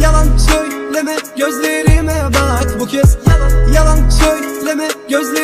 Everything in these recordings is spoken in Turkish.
Yalan söyleme gözlerime bak bu kez. Yalan Yalan söyleme gözlerime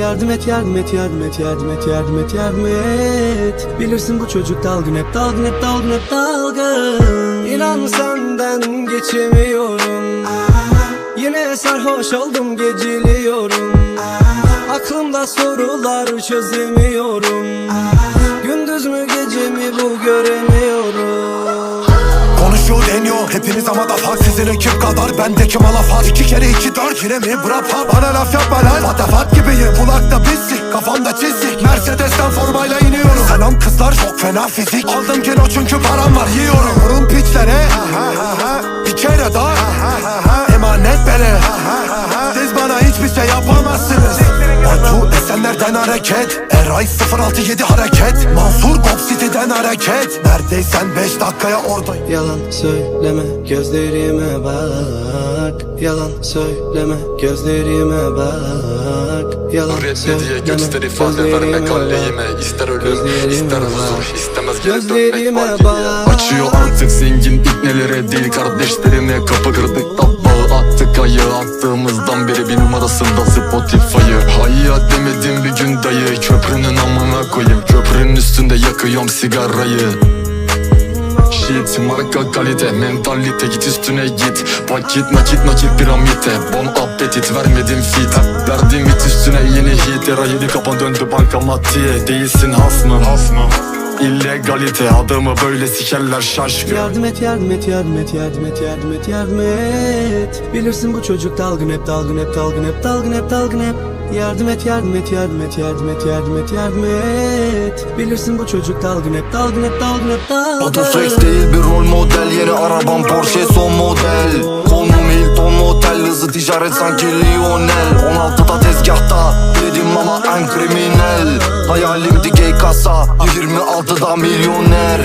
Yardım et yardım et yardım et yardım et yardım et yardım et. Bilirsin bu çocuk dalgın hep dalgın hep dalgın hep dalgın. İnan senden geçemiyorum. Yine sarhoş oldum geceliyorum Aklımda sorular çözemiyorum. Gündüz mü gece mi bu göremiyorum hepiniz ama da fark Sizin ekip kadar. Bendeki malafat İki kere iki dört. Yine mi bırak Bana laf yapma lan. Patafat gibiyim. Kulakta pislik Kafamda çizik Mercedes'ten formayla iniyorum. Selam kızlar çok fena fizik. Aldım kilo çünkü param var yiyorum. Vurun piçlere. Bir Esenler'den hareket. Eray 067 hareket. Mansur Gop City'den hareket. Neredeysen 5 dakikaya oradayım Yalan söyleme gözlerime bak. Yalan söyleme gözlerime bak. Yalan Hürriyet söyleme diye göster ifade vermek aleyhime İster ölüm ister huzur istemez geri Gözlerime dönmek bak. bakiye Açıyor artık zengin ipnelere değil kardeşlerine. Kapı kırdık tabağı attık ayı Attığımızdan beri bir numarasında Spotify'ı. Hayya demedim köprünün amına koyayım. Köprünün üstünde yakıyorum sigarayı. Shit marka kalite mentalite. Git üstüne git. Vakit nakit nakit piramite. Bon appetit vermedim fit. Verdim hit üstüne yeni hit. Era yedi kapan döndü bankamatiğe. Değilsin has mı? Has mı? İllegalite adamı böyle sikerler şaşkın. Yardım et yardım et yardım et yardım et yardım et yardım et. Bilirsin bu çocuk dalgın hep dalgın hep dalgın hep dalgın hep dalgın hep Yardım et yardım et yardım et yardım et yardım et yardım et. Bilirsin bu çocuk dalgın hep dalgın hep dalgın hep dalgın. Autoflex değil bir rol model Yeni arabam Porsche son model. Konum Hilton Motel Hızlı ticaret sanki Lionel. 16'da tezgahta Dedim ama en kriminal. Hayalimdi gay kasa 26'da milyoner.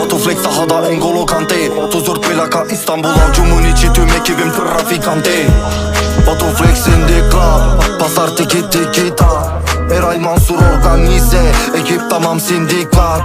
Autoflex sahada Engolo Kante 34 plaka İstanbul avcumun içi tüm ekibim trafikante Autoflex in the club Pasar tiki tiki ta. Eray Mansur organize Ekip tamam sindikat